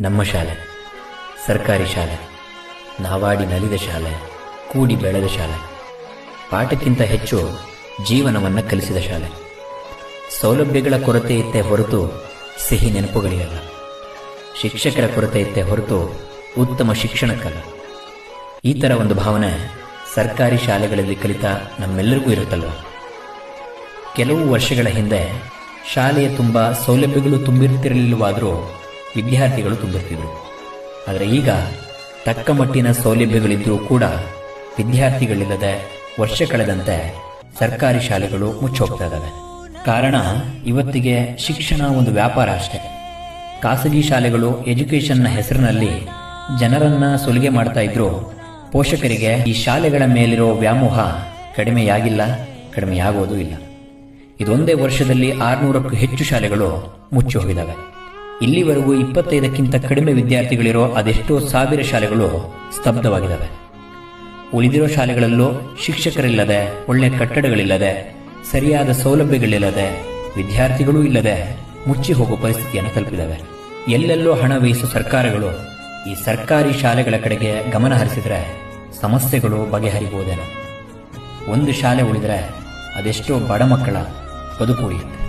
ನಮ್ಮ ಶಾಲೆ, ಸರ್ಕಾರಿ ಶಾಲೆ, ನಾವಾಡಿ ನಲಿದ ಶಾಲೆ, ಕೂಡಿ ಬೆಳೆದ ಶಾಲೆ, ಪಾಠಕ್ಕಿಂತ ಹೆಚ್ಚು ಜೀವನವನ್ನು ಕಲಿಸಿದ ಶಾಲೆ. ಸೌಲಭ್ಯಗಳ ಕೊರತೆ ಇತ್ತೆ ಹೊರತು ಸಿಹಿ ನೆನಪುಗಳಿಗಲ್ಲ ಶಿಕ್ಷಕರ ಕೊರತೆ ಇತ್ತೆ ಹೊರತು ಉತ್ತಮ ಶಿಕ್ಷಣಕ್ಕಲ್ಲ. ಈ ಥರ ಒಂದು ಭಾವನೆ ಸರ್ಕಾರಿ ಶಾಲೆಗಳಲ್ಲಿ ಕಲಿತ ನಮ್ಮೆಲ್ಲರಿಗೂ ಇರುತ್ತಲ್ವ? ಕೆಲವು ವರ್ಷಗಳ ಹಿಂದೆ ಶಾಲೆಯ ತುಂಬ ಸೌಲಭ್ಯಗಳು ತುಂಬಿರ್ತಿರಲಿಲ್ಲವಾದರೂ ವಿದ್ಯಾರ್ಥಿಗಳು ತುಂಬುತ್ತಿದ್ದರು. ಆದರೆ ಈಗ ತಕ್ಕ ಮಟ್ಟಿನ ಸೌಲಭ್ಯಗಳಿದ್ದರೂ ಕೂಡ ವಿದ್ಯಾರ್ಥಿಗಳಿಲ್ಲದೆ ವರ್ಷ ಕಳೆದಂತೆ ಸರ್ಕಾರಿ ಶಾಲೆಗಳು ಮುಚ್ಚೋಗ್ತಾ ಇದ್ದಾವೆ ಕಾರಣ ಇವತ್ತಿಗೆ ಶಿಕ್ಷಣ ಒಂದು ವ್ಯಾಪಾರ ಅಷ್ಟೇ. ಖಾಸಗಿ ಶಾಲೆಗಳು ಎಜುಕೇಷನ್ನ ಹೆಸರಿನಲ್ಲಿ ಜನರನ್ನ ಸುಲಿಗೆ ಮಾಡ್ತಾ ಇದ್ರು ಪೋಷಕರಿಗೆ ಈ ಶಾಲೆಗಳ ಮೇಲಿರೋ ವ್ಯಾಮೋಹ ಕಡಿಮೆಯಾಗಿಲ್ಲ, ಕಡಿಮೆಯಾಗೋದೂ ಇಲ್ಲ. ಇದೊಂದೇ ವರ್ಷದಲ್ಲಿ ಆರುನೂರಕ್ಕೂ ಹೆಚ್ಚು ಶಾಲೆಗಳು ಮುಚ್ಚಿ ಹೋಗಿದ್ದಾವೆ. ಇಲ್ಲಿವರೆಗೂ ಇಪ್ಪತ್ತೈದಕ್ಕಿಂತ ಕಡಿಮೆ ವಿದ್ಯಾರ್ಥಿಗಳಿರೋ ಅದೆಷ್ಟೋ ಸಾವಿರ ಶಾಲೆಗಳು ಸ್ತಬ್ಧವಾಗಿದ್ದಾವೆ. ಉಳಿದಿರೋ ಶಾಲೆಗಳಲ್ಲೂ ಶಿಕ್ಷಕರಿಲ್ಲದೆ, ಒಳ್ಳೆ ಕಟ್ಟಡಗಳಿಲ್ಲದೆ, ಸರಿಯಾದ ಸೌಲಭ್ಯಗಳಿಲ್ಲದೆ, ವಿದ್ಯಾರ್ಥಿಗಳೂ ಇಲ್ಲದೆ ಮುಚ್ಚಿ ಹೋಗುವ ಪರಿಸ್ಥಿತಿಯನ್ನು ತಲುಪಿದ್ದಾವೆ. ಎಲ್ಲೆಲ್ಲೋ ಹಣ ವ್ಯಯಿಸುವ ಸರ್ಕಾರಗಳು ಈ ಸರ್ಕಾರಿ ಶಾಲೆಗಳ ಕಡೆಗೆ ಗಮನ ಹರಿಸಿದ್ರೆ ಸಮಸ್ಯೆಗಳು ಬಗೆಹರಿಬಹುದೇನೋ ಒಂದು ಶಾಲೆ ಉಳಿದರೆ ಅದೆಷ್ಟೋ ಬಡ ಮಕ್ಕಳ ಬದುಕು ಉಳಿಯುತ್ತೆ.